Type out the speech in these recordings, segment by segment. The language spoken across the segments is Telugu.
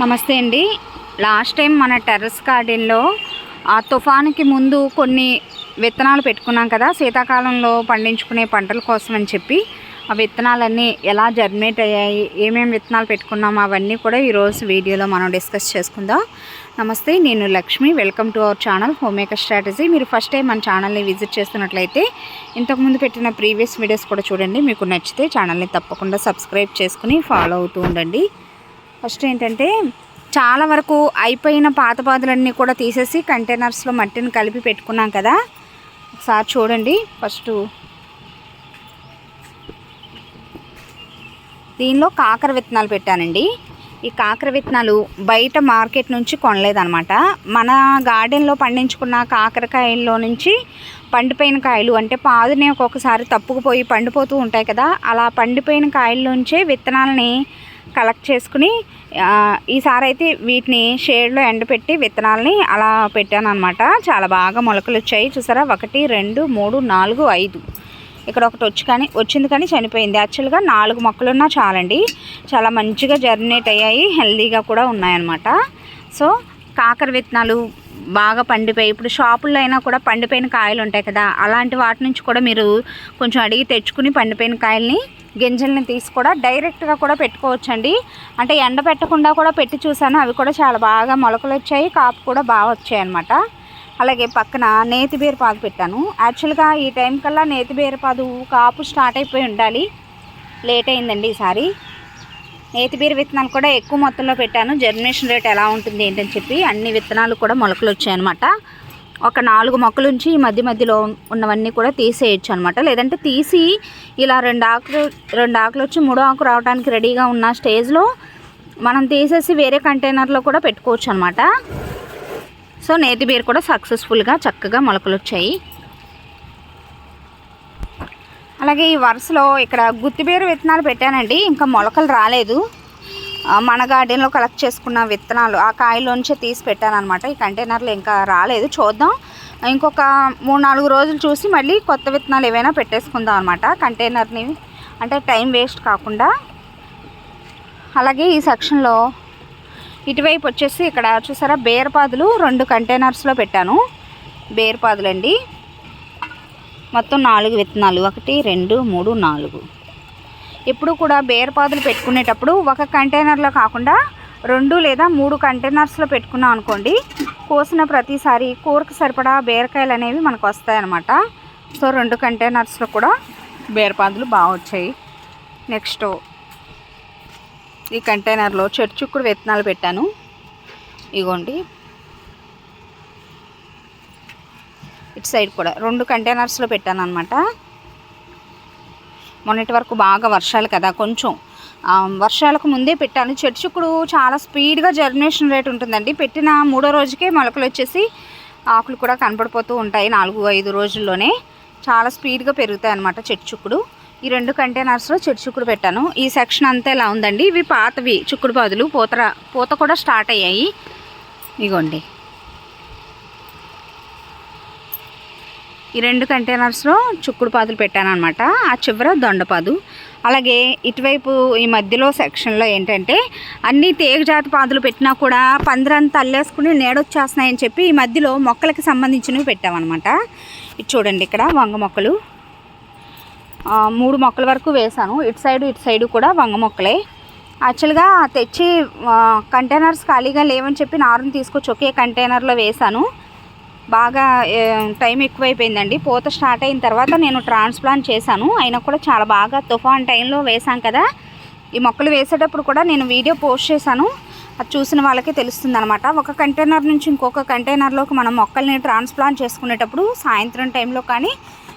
నమస్తే అండి. లాస్ట్ టైం మన టెర్రస్ గార్డెన్లో ఆ తుఫానుకి ముందు కొన్ని విత్తనాలు పెట్టుకున్నాం కదా శీతాకాలంలో పండించుకునే పంటల కోసం అని చెప్పి ఆ విత్తనాలన్నీ ఎలా జర్మినేట్ అయ్యాయి ఏమేమి విత్తనాలు పెట్టుకున్నాం అవన్నీ కూడా ఈరోజు వీడియోలో మనం డిస్కస్ చేసుకుందాం. నమస్తే నేను Lakshmi. Welcome to our channel home strategy మీరు ఫస్ట్ టైం మన ఛానల్ని విజిట్ చేస్తున్నట్లయితే ఇంతకుముందు పెట్టిన ప్రీవియస్ వీడియోస్ కూడా చూడండి. మీకు నచ్చితే ఛానల్ని తప్పకుండా సబ్స్క్రైబ్ చేసుకుని ఫాలో అవుతూ ఉండండి. ఫస్ట్ ఏంటంటే చాలా వరకు అయిపోయిన పాత పాదులన్నీ కూడా తీసేసి కంటైనర్స్లో మట్టిని కలిపి పెట్టుకున్నాం కదా. ఒకసారి చూడండి. ఫస్ట్ దీనిలో కాకర విత్తనాలు పెట్టానండి. ఈ కాకర విత్తనాలు బయట మార్కెట్ నుంచి కొనలేదనమాట మన గార్డెన్లో పండించుకున్న కాకరకాయల్లో నుంచి పండిపోయిన కాయలు అంటే పాదునే ఒక్కొక్కసారి తప్పుకుపోయి పండిపోతూ ఉంటాయి కదా. అలా పండిపోయిన కాయల్లోంచే విత్తనాలని కలెక్ట్ చేసుకుని ఈసారి అయితే వీటిని షేడ్లో ఎండపెట్టి విత్తనాలని అలా పెట్టాను అనమాట చాలా బాగా మొలకలు వచ్చాయి. చూసారా? ఒకటి రెండు మూడు నాలుగు ఐదు. ఇక్కడ ఒకటి వచ్చి కానీ వచ్చింది కానీ చనిపోయింది. యాక్చువల్గా నాలుగు మొక్కలున్నా చాలండి. చాలా మంచిగా జర్మినేట్ అయ్యాయి. హెల్దీగా కూడా ఉన్నాయన్నమాట. సో కాకర విత్తనాలు బాగా పండిపోయి ఇప్పుడు షాపుల్లో అయినా కూడా పండిపోయిన కాయలు ఉంటాయి కదా అలాంటి వాటి నుంచి కూడా మీరు కొంచెం అడిగి తెచ్చుకుని పండిపోయిన కాయల్ని గింజల్ని తీసి కూడా డైరెక్ట్గా కూడా పెట్టుకోవచ్చండి. అంటే ఎండ పెట్టకుండా కూడా పెట్టి చూసాను అవి కూడా చాలా బాగా మొలకలు వచ్చాయి కాపు కూడా బాగా వచ్చాయి అనమాట అలాగే పక్కన నేతి బీరపాదు పెట్టాను. యాక్చువల్గా ఈ టైం కల్లా నేతి బీరపాదు కాపు స్టార్ట్ అయిపోయి ఉండాలి. లేట్ అయిందండి ఈసారి. నేతిబీర విత్తనాలు కూడా ఎక్కువ మొత్తంలో పెట్టాను. జర్మినేషన్ రేట్ ఎలా ఉంటుంది ఏంటని చెప్పి అన్ని విత్తనాలు కూడా మొలకలు వచ్చాయన్నమాట. ఒక నాలుగు మొక్కలు ఉంచి ఈ మధ్య మధ్యలో ఉన్నవన్నీ కూడా తీసేయచ్చు అనమాట లేదంటే తీసి ఇలా రెండు ఆకులు రెండు ఆకులు వచ్చి మూడో ఆకు రావడానికి రెడీగా ఉన్న స్టేజ్లో మనం తీసేసి వేరే కంటైనర్లో కూడా పెట్టుకోవచ్చు అనమాట సో నేతిబీర కూడా సక్సెస్ఫుల్గా చక్కగా మొలకలు వచ్చాయి. అలాగే ఈ వరుసలో ఇక్కడ గుత్తిపేరు విత్తనాలు పెట్టానండి. ఇంకా మొలకలు రాలేదు. మన గార్డెన్లో కలెక్ట్ చేసుకున్న విత్తనాలు ఆ కాయలోంచే తీసి పెట్టాను అనమాట ఈ కంటైనర్లు ఇంకా రాలేదు. చూద్దాం. ఇంకొక మూడు నాలుగు రోజులు చూసి మళ్ళీ కొత్త విత్తనాలు ఏవైనా పెట్టేసుకుందాం అనమాట కంటైనర్ని అంటే టైం వేస్ట్ కాకుండా. అలాగే ఈ సెక్షన్లో ఇటువైపు వచ్చేసి ఇక్కడ చూసారా? బేరపాదులు రెండు కంటైనర్స్లో పెట్టాను. బేరపాదులండి. మొత్తం నాలుగు విత్తనాలు. ఒకటి రెండు మూడు నాలుగు. ఎప్పుడు కూడా బేరపాదులు పెట్టుకునేటప్పుడు ఒక కంటైనర్లో కాకుండా రెండు లేదా మూడు కంటైనర్స్లో పెట్టుకున్నాం అనుకోండి కోసిన ప్రతిసారి కూరకు సరిపడా బీరకాయలు అనేవి మనకు వస్తాయన్నమాట. సో రెండు కంటైనర్స్లో కూడా బీరపాదులు బాగా వచ్చాయి. నెక్స్ట్ ఈ కంటైనర్లో చెట్టు చుక్కుడు విత్తనాలు పెట్టాను. ఇగోండి. ఇటు సైడ్ కూడా. రెండు కంటైనర్స్లో పెట్టాను అనమాట మొన్నటి వరకు బాగా వర్షాలు కదా కొంచెం. వర్షాలకు ముందే పెట్టాను. చెట్టు చాలా స్పీడ్గా జర్మినేషన్ రేట్ ఉంటుందండి. పెట్టిన మూడో రోజుకే మొలకలు వచ్చేసి ఆకులు కూడా కనపడిపోతూ ఉంటాయి నాలుగు ఐదు రోజుల్లోనే. చాలా స్పీడ్గా పెరుగుతాయి అన్నమాట చెట్టు ఈ రెండు కంటైనర్స్లో చెట్టు పెట్టాను. ఈ సెక్షన్ అంతా ఇలా ఉందండి? ఇవి పాతవి. చుక్కుడు పాదులు పూత పూత కూడా స్టార్ట్ అయ్యాయి. ఇగోండి. ఈ రెండు కంటైనర్స్లో చుక్కుడు పాదులు పెట్టాను అనమాట ఆ చివర దొండపాదు అలాగే ఇటువైపు ఈ మధ్యలో సెక్షన్లో ఏంటంటే అన్ని తీగజాతి పాదులు పెట్టినా కూడా పందిరంతా అల్లేసుకుని నేడొచ్చేస్తున్నాయని చెప్పి ఈ మధ్యలో మొక్కలకి సంబంధించినవి పెట్టామన్నమాట. ఇది చూడండి ఇక్కడ వంగ మొక్కలు. మూడు మొక్కల వరకు వేశాను. ఇటు సైడు ఇటు సైడు కూడా వంగ మొక్కలే. యాక్చువల్గా తెచ్చి కంటైనర్స్ ఖాళీగా లేవని చెప్పి నారుని తీసుకొచ్చి ఒకే కంటైనర్లో వేశాను. బాగా టైం ఎక్కువైపోయిందండి. పూత స్టార్ట్ అయిన తర్వాత నేను ట్రాన్స్ప్లాంట్ చేశాను. అయినా కూడా చాలా బాగా తుఫాన్ టైంలో వేశాం కదా. ఈ మొక్కలు వేసేటప్పుడు కూడా నేను వీడియో పోస్ట్ చేశాను. అది చూసిన వాళ్ళకి తెలుస్తుంది అనమాట ఒక కంటైనర్ నుంచి ఇంకొక కంటైనర్లోకి మనం మొక్కల్ని ట్రాన్స్ప్లాంట్ చేసుకునేటప్పుడు సాయంత్రం టైంలో కానీ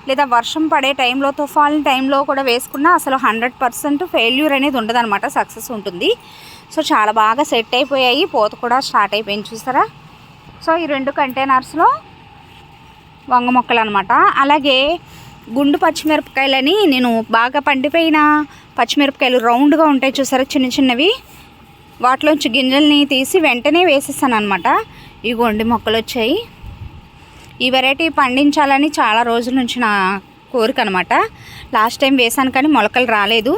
లేదా వర్షం పడే టైంలో తుఫాన్ టైంలో కూడా వేసుకున్నా అసలు హండ్రెడ్ పర్సెంట్ ఫెయిల్యూర్ అనేది ఉండదన్నమాట. సక్సెస్ ఉంటుంది. సో చాలా బాగా సెట్ అయిపోయాయి. పూత కూడా స్టార్ట్ అయిపోయింది. చూసారా? సో ఈ రెండు కంటైనర్స్లో వంగ మొక్కలు అనమాట అలాగే గుండు పచ్చిమిరపకాయలని నేను బాగా పండిపోయిన పచ్చిమిరపకాయలు రౌండ్గా ఉంటాయి చూసారా? చిన్న చిన్నవి. వాటిలోంచి గింజల్ని తీసి వెంటనే వేసేసాను అనమాట ఇగోండి మొక్కలు వచ్చాయి. ఈ వెరైటీ పండించాలని చాలా రోజుల నుంచి నా కోరిక అనమాట లాస్ట్ టైం వేసాను కానీ మొలకలు రాలేదు.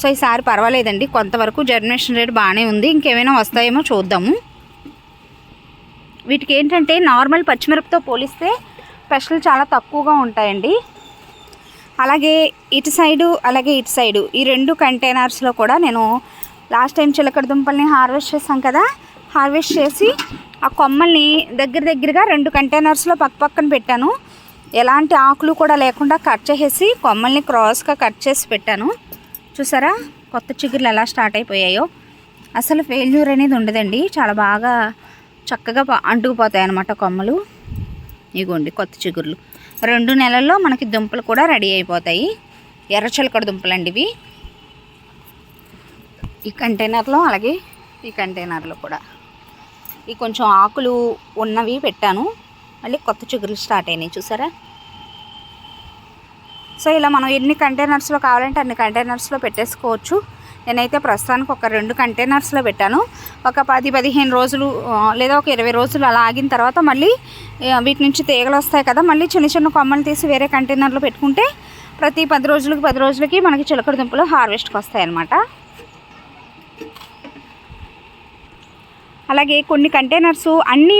సో ఈసారి పర్వాలేదండి. కొంతవరకు జర్మినేషన్ రేట్ బాగానే ఉంది. ఇంకేమైనా వస్తాయేమో చూద్దాము. వీటికి ఏంటంటే నార్మల్ పచ్చిమిరపతో పోలిస్తే స్పెషల్ చాలా తక్కువగా ఉంటాయండి. అలాగే ఇటు సైడు అలాగే ఇటు సైడు ఈ రెండు కంటైనర్స్లో కూడా నేను లాస్ట్ టైం చిలకడ దుంపల్ని హార్వెస్ట్ చేసాం కదా హార్వెస్ట్ చేసి ఆ కొమ్మల్ని దగ్గర దగ్గరగా రెండు కంటైనర్స్లో పక్క పక్కన పెట్టాను. ఎలాంటి ఆకులు కూడా లేకుండా కట్ చేసేసి కొమ్మల్ని క్రాస్గా కట్ చేసి పెట్టాను. చూసారా? కొత్త చిగుర్లు ఎలా స్టార్ట్ అయిపోయాయో. అసలు ఫెయిల్యూర్ అనేది ఉండదండి. చాలా బాగా చక్కగా అంటుకుపోతాయి అన్నమాట కొమ్మలు. ఇగోండి కొత్త చిగుర్లు. రెండు నెలల్లో మనకి దుంపలు కూడా రెడీ అయిపోతాయి. ఎర్ర చిలకడ దుంపలండి ఇవి. ఈ కంటైనర్లో అలాగే ఈ కంటైనర్లో కూడా. ఈ కొంచెం ఆకులు ఉన్నవి పెట్టాను. మళ్ళీ కొత్త చిగురులు స్టార్ట్ అయినాయి చూసారా? సో ఇలా మనం ఎన్ని కంటైనర్స్లో కావాలంటే అన్ని కంటైనర్స్లో పెట్టేసుకోవచ్చు. నేనైతే ప్రస్తుతానికి ఒక రెండు కంటైనర్స్లో పెట్టాను. ఒక పది పదిహేను రోజులు లేదా ఒక ఇరవై రోజులు అలా ఆగిన తర్వాత మళ్ళీ వీటి నుంచి తీగలు వస్తాయి కదా మళ్ళీ చిన్న చిన్న కొమ్మలు తీసి వేరే కంటైనర్లో పెట్టుకుంటే ప్రతి పది రోజులకి పది రోజులకి మనకి చిలకడ దుంపలు హార్వెస్ట్కి వస్తాయన్నమాట. అలాగే కొన్ని కంటైనర్స్ అన్నీ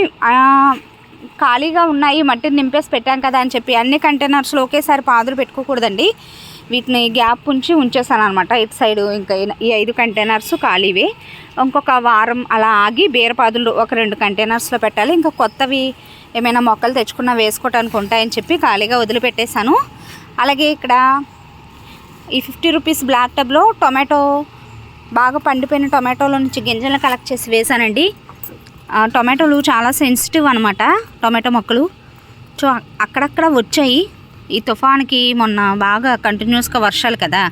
ఖాళీగా ఉన్నాయి మట్టిని నింపేసి పెట్టాం కదా అని చెప్పి అన్ని కంటైనర్స్లో ఒకేసారి పాదులు పెట్టుకోకూడదండి. వీటిని గ్యాప్ ఉంచి ఉంచేసాను అనమాట ఇటు సైడ్ ఇంకా ఈ- ఐదు కంటైనర్స్ ఖాళీవే. ఇంకొక వారం అలా ఆగి బీరపాదులు ఒక రెండు కంటైనర్స్లో పెట్టాలి. ఇంకా కొత్తవి ఏమైనా మొక్కలు తెచ్చుకున్నా వేసుకోవటానికి ఉంటాయని చెప్పి ఖాళీగా వదిలిపెట్టేశాను. అలాగే ఇక్కడ ఈ ఫిఫ్టీ రూపీస్ బ్లాక్ టబ్లో టొమాటో బాగా పండిపోయిన టొమాటోలో నుంచి గింజలను కలెక్ట్ చేసి వేసానండి టొమాటోలు చాలా సెన్సిటివ్ అనమాట టొమాటో మొక్కలు. సో అక్కడక్కడ వచ్చాయి. ఈ తుఫాన్కి మొన్న బాగా కంటిన్యూస్గా వర్షాలు కదా.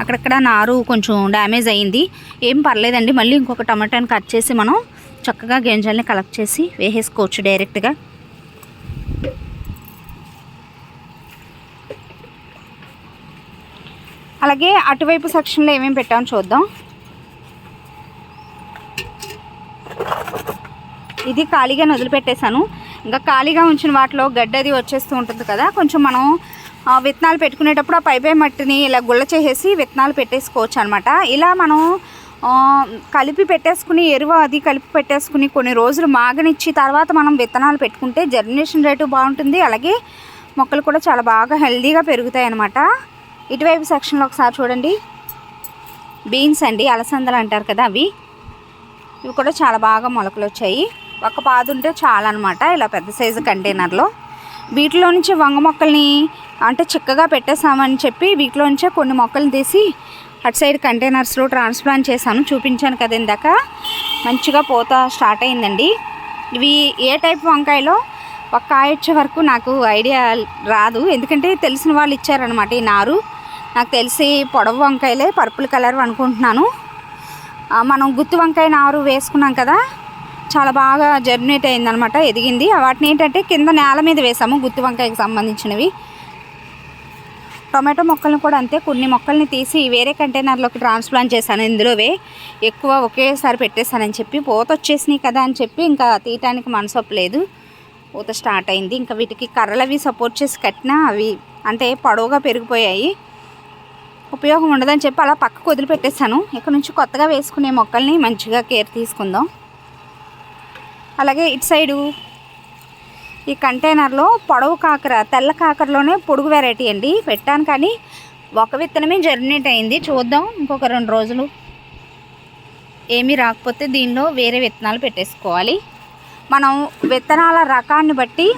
అక్కడక్కడ నారు కొంచెం డ్యామేజ్ అయింది. ఏం పర్లేదండి మళ్ళీ ఇంకొక టమాటాని కట్ చేసి మనం చక్కగా గింజల్ని కలెక్ట్ చేసి వేసేసుకోవచ్చు డైరెక్ట్గా అలాగే అటువైపు సెక్షన్లో ఏమేమి పెట్టామో చూద్దాం. ఇది ఖాళీగా వదిలిపెట్టేశాను. ఇంకా ఖాళీగా ఉంచిన వాటిలో గడ్డి అది వచ్చేస్తూ ఉంటుంది కదా కొంచెం మనం విత్తనాలు పెట్టుకునేటప్పుడు ఆ పైపే మట్టిని ఇలా గుల్ల చేసేసి విత్తనాలు పెట్టేసుకోవచ్చు అనమాట ఇలా మనం కలిపి పెట్టేసుకుని ఎరువు అది కలిపి పెట్టేసుకుని కొన్ని రోజులు మాగనిచ్చి తర్వాత మనం విత్తనాలు పెట్టుకుంటే జర్మినేషన్ రేటు బాగుంటుంది. అలాగే మొక్కలు కూడా చాలా బాగా హెల్దీగా పెరుగుతాయి అనమాట ఇటువైపు సెక్షన్లో ఒకసారి చూడండి. బీన్స్ అండి అలసందలు అంటారు కదా అవి. ఇవి కూడా చాలా బాగా మొలకలు వచ్చాయి. ఒక పాదు ఉంటే చాలన్నమాట అనమాట ఇలా పెద్ద సైజు కంటైనర్లో. వీటిలో నుంచి వంగ మొక్కల్ని అంటే చిక్కగా పెట్టేసామని చెప్పి వీటిలో నుంచే కొన్ని మొక్కలు తీసి అటు సైడ్ కంటైనర్స్లో ట్రాన్స్ప్లాంట్ చేశాను చూపించాను కదా ఇందాక. మంచిగా పోత స్టార్ట్ అయిందండి. ఇవి ఏ టైప్ వంకాయలో? ఒక కాయ వచ్చే వరకు నాకు ఐడియా రాదు. ఎందుకంటే తెలిసిన వాళ్ళు ఇచ్చారనమాట ఈ నారు. నాకు తెలిసి పొడవు వంకాయలే పర్పుల్ కలర్ అనుకుంటున్నాను. మనం గుత్తి వంకాయ నారు వేసుకున్నాం కదా చాలా బాగా జర్మినేట్ అయిందనమాట ఎదిగింది. వాటిని ఏంటంటే కింద నేల మీద వేసాము గుత్తి వంకాయకి సంబంధించినవి. టొమాటో మొక్కలను కూడా అంతే కొన్ని మొక్కల్ని తీసి వేరే కంటైనర్లోకి ట్రాన్స్ప్లాంట్ చేశాను ఇందులోవే. ఎక్కువ ఒకేసారి పెట్టేశానని చెప్పి పూత వచ్చేసినాయి కదా అని చెప్పి ఇంకా తీయటానికి మనసొప్పలేదు పూత స్టార్ట్ అయింది. ఇంకా వీటికి కర్రలు అవి సపోర్ట్ చేసి కట్టినా అవి అంటే పొడవుగా పెరిగిపోయాయి. ఉపయోగం ఉండదని చెప్పి అలా పక్కకు వదిలిపెట్టేశాను. ఇక్కడ నుంచి కొత్తగా వేసుకునే మొక్కల్ని మంచిగా కేర్ తీసుకుందాం. అలాగే ఇటు సైడు ఈ కంటైనర్లో పొడవు కాకర తెల్ల కాకరలోనే పొడుగు వెరైటీ అండి. పెట్టాను కానీ ఒక విత్తనమే జర్మినేట్ అయింది. చూద్దాం ఇంకొక రెండు రోజులు. ఏమీ రాకపోతే దీనిలో వేరే విత్తనాలు పెట్టేసుకోవాలి. మనం విత్తనాల రకాన్ని బట్టి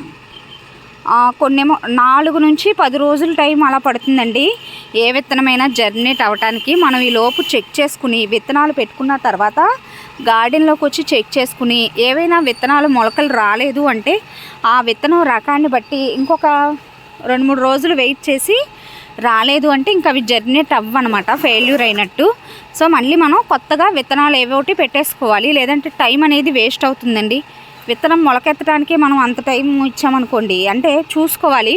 కొన్నేమో నాలుగు నుంచి పది రోజుల టైం అలా పడుతుందండి. ఏ విత్తనమైనా జర్మినేట్ అవ్వటానికి మనం ఈ లోపు చెక్ చేసుకుని విత్తనాలు పెట్టుకున్న తర్వాత గార్డెన్లోకి వచ్చి చెక్ చేసుకుని ఏవైనా విత్తనాలు మొలకలు రాలేదు అంటే ఆ విత్తనం రకాన్ని బట్టి ఇంకొక రెండు మూడు రోజులు వెయిట్ చేసి రాలేదు అంటే ఇంకా అవి జర్మినేట్ అవ్వనమాట ఫెయిల్యూర్ అయినట్టు. సో మళ్ళీ మనం కొత్తగా విత్తనాలు ఏవోటి ఒకటి పెట్టేసుకోవాలి లేదంటే టైం అనేది వేస్ట్ అవుతుందండి. విత్తనం మొలకెత్తడానికి మనం అంత టైం ఇచ్చామనుకోండి అంటే చూసుకోవాలి.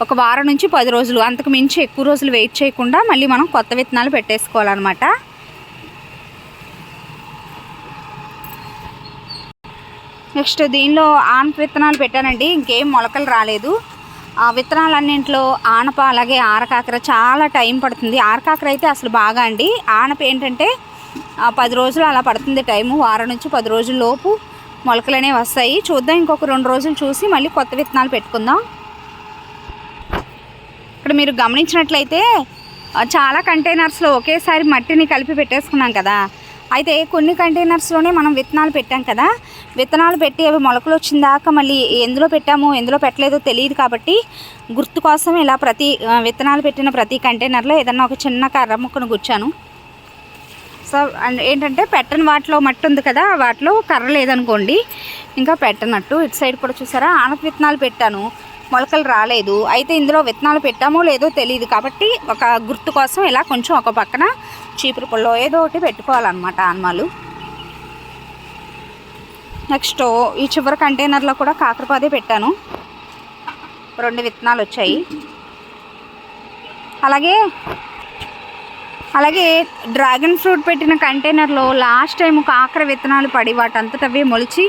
ఒక వారం నుంచి పది రోజులు అంతకు మించి ఎక్కువ రోజులు వెయిట్ చేయకుండా మళ్ళీ మనం కొత్త విత్తనాలు పెట్టేసుకోవాలన్నమాట. నెక్స్ట్ దీనిలో ఆనప విత్తనాలు పెట్టానండి ఇంకేం మొలకలు రాలేదు. ఆ విత్తనాలన్నింటిలో ఆనప అలాగే ఆరకాకర చాలా టైం పడుతుంది. ఆరకాకర అయితే అసలు బాగా అండి. ఆనప ఏంటంటే ఆ, పది రోజులు అలా పడుతుంది టైము వారం నుంచి పది రోజుల లోపు. మొలకలు అనేవి వస్తాయి. చూద్దాం ఇంకొక రెండు రోజులు చూసి మళ్ళీ కొత్త విత్తనాలు పెట్టుకుందాం. ఇక్కడ మీరు గమనించినట్లయితే చాలా కంటైనర్స్లో ఒకేసారి మట్టిని కలిపి పెట్టేసుకున్నాం కదా. అయితే కొన్ని కంటైనర్స్లోనే మనం విత్తనాలు పెట్టాం కదా. విత్తనాలు పెట్టి అవి మొలకలు వచ్చిన దాకా మళ్ళీ ఎందులో పెట్టామో ఎందులో పెట్టలేదో తెలియదు కాబట్టి గుర్తు కోసం ఇలా ప్రతి విత్తనాలు పెట్టిన ప్రతి కంటైనర్లో ఏదన్నా ఒక చిన్న కర్ర ముక్కను గుచ్చాను. సో అండ్ ఏంటంటే పెట్టని వాటిలో మట్టి ఉంది కదా వాటిలో కర్ర లేదనుకోండి ఇంకా పెట్టనట్టు ఇటు సైడ్ కూడా చూసారా? ఆనప విత్తనాలు పెట్టాను మొలకలు రాలేదు. అయితే ఇందులో విత్తనాలు పెట్టామో లేదో తెలియదు కాబట్టి ఒక గుర్తు కోసం ఇలా కొంచెం ఒక పక్కన చీపురు పుల్లో ఏదో ఒకటి పెట్టుకోవాలన్నమాట ఆన్మాలు. నెక్స్ట్ ఈ చివరి కంటైనర్లో కూడా కాకరపాదే పెట్టాను. రెండు విత్తనాలు వచ్చాయి. అలాగే అలాగే డ్రాగన్ ఫ్రూట్ పెట్టిన కంటైనర్లో లాస్ట్ టైం కాకర విత్తనాలు పడి వాటంతటవే మొలిచి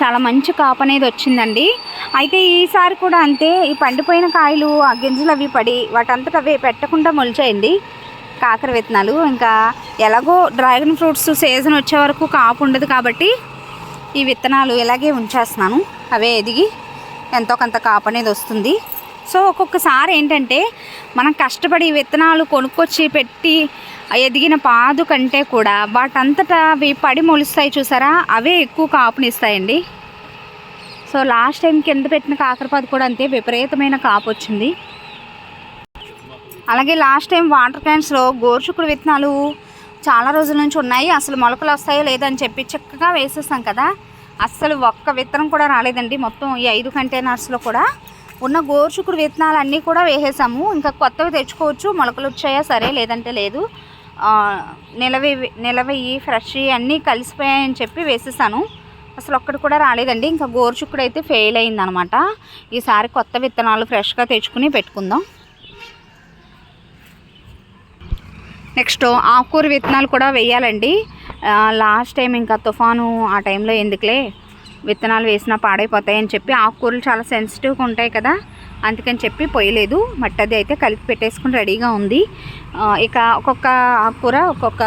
చాలా మంచి కాపు అనేది వచ్చిందండి. అయితే ఈసారి కూడా అంతే ఈ పండిపోయిన కాయలు ఆ గింజలు అవి పడి వాటంతటవే పెట్టకుండా మొలిచాయండి కాకర విత్తనాలు. ఇంకా ఎలాగో డ్రాగన్ ఫ్రూట్స్ సీజన్ వచ్చే వరకు కాపు ఉండదు కాబట్టి ఈ విత్తనాలు ఇలాగే ఉంచేస్తున్నాను. అవే ఎదిగి ఎంతో కొంత కాపు అనేది వస్తుంది. సో ఒక్కొక్కసారి ఏంటంటే మనం కష్టపడి విత్తనాలు కొనుక్కొచ్చి పెట్టి ఎదిగిన పాదు కంటే కూడా వాటంతటా అవి పడి మొలుస్తాయి చూసారా? అవే ఎక్కువ కాపునిస్తాయండి. సో లాస్ట్ టైం కింద పెట్టిన కాకరపాదు కూడా అంతే విపరీతమైన కాపు వచ్చింది. అలాగే లాస్ట్ టైం వాటర్ క్యాన్స్లో గోరుచుక్కుడు విత్తనాలు చాలా రోజుల నుంచి ఉన్నాయి. అసలు మొలకలు వస్తాయో లేదని చెప్పి చక్కగా వేసేసాం కదా. అస్సలు ఒక్క విత్తనం కూడా రాలేదండి. మొత్తం ఈ ఐదు కంటైనర్స్లో కూడా. ఉన్న గోరుచుకుడు విత్తనాలు అన్నీ కూడా వేసేసాము. ఇంకా కొత్తవి తెచ్చుకోవచ్చు మొలకలు వచ్చాయా సరే లేదంటే లేదు. నిలవి నిలవయి ఫ్రెష్ అన్నీ కలిసిపోయాయని చెప్పి వేసేసాను. అసలు ఒక్కటి కూడా రాలేదండి. ఇంకా గోరుచుక్కుడు అయితే ఫెయిల్ అయిందనమాట. ఈసారి కొత్త విత్తనాలు ఫ్రెష్గా తెచ్చుకుని పెట్టుకుందాం. నెక్స్ట్ ఆకుకూర విత్తనాలు కూడా వేయాలండి. లాస్ట్ టైం ఇంకా తుఫాను ఆ టైంలో ఎందుకులే? విత్తనాలు వేసినా పాడైపోతాయని చెప్పి ఆకుకూరలు చాలా సెన్సిటివ్గా ఉంటాయి కదా. అందుకని చెప్పి పోయలేదు. మట్టి అది అయితే కలిపి పెట్టేసుకుని రెడీగా ఉంది. ఇక ఒక్కొక్క ఆకుకూర ఒక్కొక్క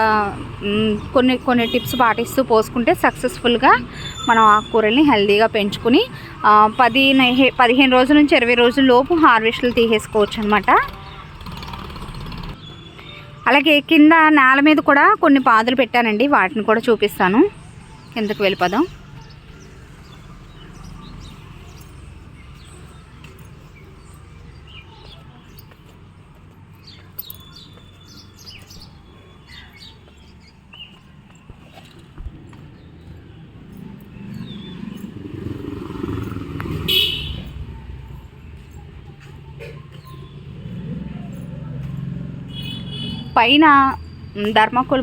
కొన్ని కొన్ని టిప్స్ పాటిస్తూ పోసుకుంటే సక్సెస్ఫుల్గా మనం ఆకుకూరల్ని హెల్దీగా పెంచుకుని పది పదిహేను రోజుల నుంచి ఇరవై రోజుల లోపు హార్వెస్ట్లు తీసేసుకోవచ్చు అనమాట అలాగే కింద నేల మీద కూడా కొన్ని పాదులు పెట్టానండి. వాటిని కూడా చూపిస్తాను. కిందకు వెళ్ళిపోదాం. పైన మ్,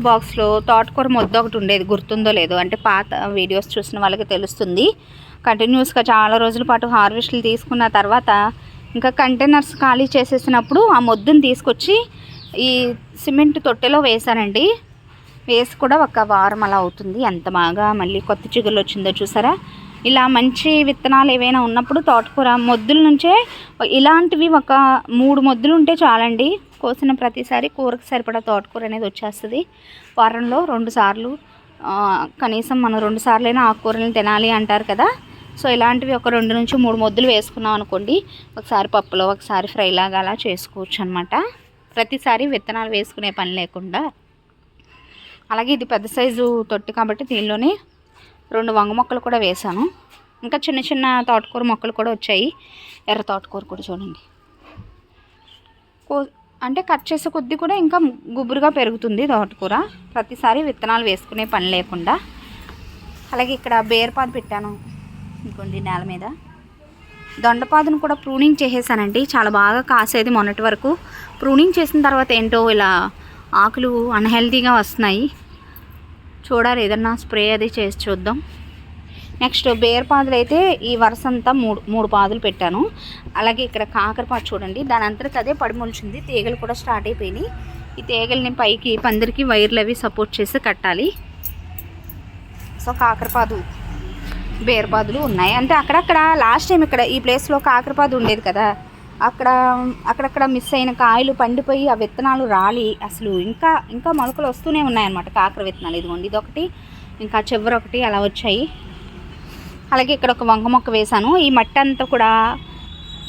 బాక్స్లో తోటకూర ముద్ద ఒకటి ఉండేది. గుర్తుందో లేదో? అంటే పాత వీడియోస్ చూసిన వాళ్ళకి తెలుస్తుంది. కంటిన్యూస్గా చాలా రోజుల పాటు హార్వెస్ట్లు తీసుకున్న తర్వాత ఇంకా కంటైనర్స్ ఖాళీ చేసేసినప్పుడు ఆ మొద్దుని తీసుకొచ్చి ఈ సిమెంట్ తొట్టెలో వేశానండి. వేసి కూడా ఒక వారం అలా అవుతుంది. ఎంత బాగా మళ్ళీ కొత్త చిగుళ్ళు వచ్చిందో చూసారా? ఇలా మంచి విత్తనాలు ఏవైనా ఉన్నప్పుడు తోటకూర మొద్దుల నుంచే ఇలాంటివి ఒక మూడు మొద్దులు ఉంటే చాలండి. కోసిన ప్రతిసారి కూరకు సరిపడా తోటకూర అనేది వచ్చేస్తుంది. వారంలో రెండు సార్లు కనీసం మనం రెండు సార్లైనా ఆకుకూరలను తినాలి అంటారు కదా. సో ఇలాంటివి ఒక రెండు నుంచి మూడు మొద్దులు వేసుకున్నాం అనుకోండి ఒకసారి పప్పులో ఒకసారి ఫ్రైలాగా అలా చేసుకోవచ్చు అనమాట ప్రతిసారి విత్తనాలు వేసుకునే పని లేకుండా. అలాగే ఇది పెద్ద సైజు తొట్టి కాబట్టి దీనిలోనే రెండు వంగ మొక్కలు కూడా వేశాను ఇంకా చిన్న చిన్న తోటకూర మొక్కలు కూడా వచ్చాయి. ఎర్ర తోటకూర కూడా చూడండి. కో అంటే కట్ చేసే కొద్దీ కూడా ఇంకా గుబురుగా పెరుగుతుంది తోటకూర. ప్రతిసారి విత్తనాలు వేసుకునే పని లేకుండా. అలాగే ఇక్కడ బేర్పాదు పెట్టాను ఇంకొంది నేల మీద. దొండపాదును కూడా ప్రూనింగ్ చేసేసానండి. చాలా బాగా కాసేది మొన్నటి వరకు. ప్రూనింగ్ చేసిన తర్వాత ఏంటో ఇలా ఆకులు అన్హెల్తీగా వస్తున్నాయి. చూడాలి ఏదన్నా స్ప్రే అది చేసి చూద్దాం. నెక్స్ట్ బేర్ పాదులు అయితే ఈ వరుస అంతా మూడు మూడు పాదులు పెట్టాను. అలాగే ఇక్కడ కాకరపాదు చూడండి దాని అంతటికి అదే పడిమొలిచింది తీగలు కూడా స్టార్ట్ అయిపోయినాయి. ఈ తీగల్ని పైకి పందిరికి వైర్లు అవి సపోర్ట్ చేసి కట్టాలి. సో కాకరపాదు బేరపాదులు ఉన్నాయి. అంటే అక్కడక్కడ లాస్ట్ టైం ఇక్కడ ఈ ప్లేస్లో కాకరపాదు ఉండేది కదా అక్కడ అక్కడక్కడ మిస్ అయిన కాయలు పండిపోయి ఆ విత్తనాలు రాలి. అసలు ఇంకా ఇంకా మొలకలు వస్తూనే ఉన్నాయన్నమాట కాకర విత్తనాలు. ఇదిగోండి ఇదొకటి ఇంకా చివరి ఒకటి అలా వచ్చాయి. అలాగే ఇక్కడ ఒక వంగ మొక్క వేశాను. ఈ మట్టి అంతా కూడా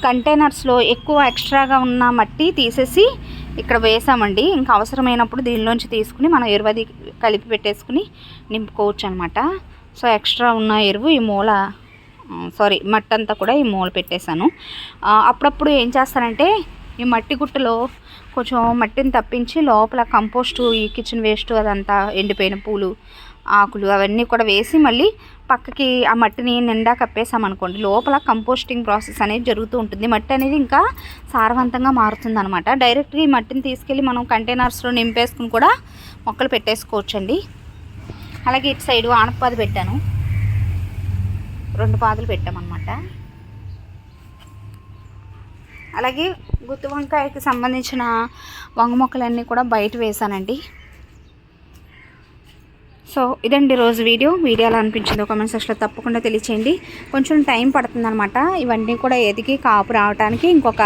కంటైనర్స్లో ఎక్కువ ఎక్స్ట్రాగా ఉన్న మట్టి తీసేసి ఇక్కడ వేసామండి ఇంకా అవసరమైనప్పుడు దీనిలోంచి తీసుకుని మనం ఎరువది కలిపి పెట్టేసుకుని నింపుకోవచ్చు అనమాట సో ఎక్స్ట్రా ఉన్న ఎరువు ఈ మూల సారీ మట్టి అంతా కూడా ఈ మూల పెట్టేశాను. అప్పుడప్పుడు ఏం చేస్తానంటే ఈ మట్టి గుట్టలో కొంచెం మట్టిని తప్పించి లోపల కంపోస్టు ఈ కిచెన్ వేస్ట్ అదంతా ఎండిపోయిన పూలు ఆకులు అవన్నీ కూడా వేసి మళ్ళీ పక్కకి ఆ మట్టిని నిండా కప్పేసామనుకోండి లోపల కంపోస్టింగ్ ప్రాసెస్ అనేది జరుగుతూ ఉంటుంది. మట్టి అనేది ఇంకా సారవంతంగా మారుతుంది అనమాట డైరెక్ట్గా ఈ మట్టిని తీసుకెళ్ళి మనం కంటైనర్స్లో నింపేసుకుని కూడా మొక్కలు పెట్టేసుకోవచ్చండి. అలాగే ఇటు సైడు ఆనపపాది పెట్టాను. రెండు పాదులు పెట్టామన్నమాట. అలాగే గుత్తి వంకాయకి సంబంధించిన వంగ మొక్కలన్నీ కూడా బయట వేసానండి. సో ఇదండి రోజు వీడియో. వీడియో ఎలా అనిపించిందో కామెంట్ సెక్షన్లో తప్పకుండా తెలియచేయండి. కొంచెం టైం పడుతుందన్నమాట. ఇవన్నీ కూడా ఎదిగి కాపు రావడానికి ఇంకొక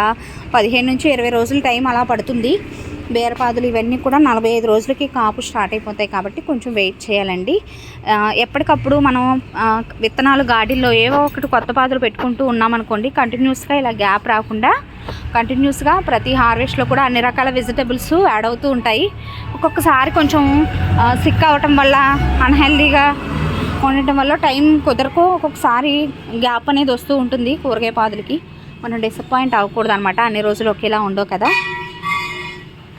పదిహేను నుంచి ఇరవై రోజులు టైం అలా పడుతుంది. బీరపాదులు ఇవన్నీ కూడా నలభై ఐదు రోజులకి కాపు స్టార్ట్ అయిపోతాయి కాబట్టి కొంచెం వెయిట్ చేయాలండి. ఎప్పటికప్పుడు మనం విత్తనాలు గాడిల్లో ఏవో ఒకటి కొత్త పాదులు పెట్టుకుంటూ ఉన్నామనుకోండి కంటిన్యూస్గా ఇలా గ్యాప్ రాకుండా కంటిన్యూస్గా ప్రతి హార్వెస్ట్లో కూడా అన్ని రకాల వెజిటబుల్స్ యాడ్ అవుతూ ఉంటాయి. ఒక్కొక్కసారి కొంచెం సిక్ అవ్వటం వల్ల అన్హెల్దీగా ఉండటం వల్ల టైం కుదరకు ఒక్కొక్కసారి గ్యాప్ అనేది వస్తూ ఉంటుంది కూరగాయ పాదులకి. మనం డిసప్పాయింట్ అవ్వకూడదు అనమాట అన్ని రోజులు ఒకేలా ఉండవు కదా.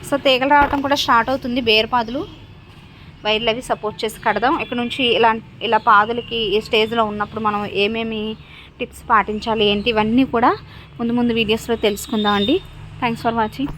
సో తీగలు రావటం కూడా స్టార్ట్ అవుతుంది. బేరపాదులు వైర్లు అవి సపోర్ట్ చేసి కడదాం. ఇక్కడ నుంచి ఇలా ఇలా పాదులకి ఈ స్టేజ్లో ఉన్నప్పుడు మనం ఏమేమి టిప్స్ పాటించాలి ఏంటి ఇవన్నీ కూడా ముందు ముందు వీడియోస్లో తెలుసుకుందాం అండి థ్యాంక్స్ ఫర్ వాచింగ్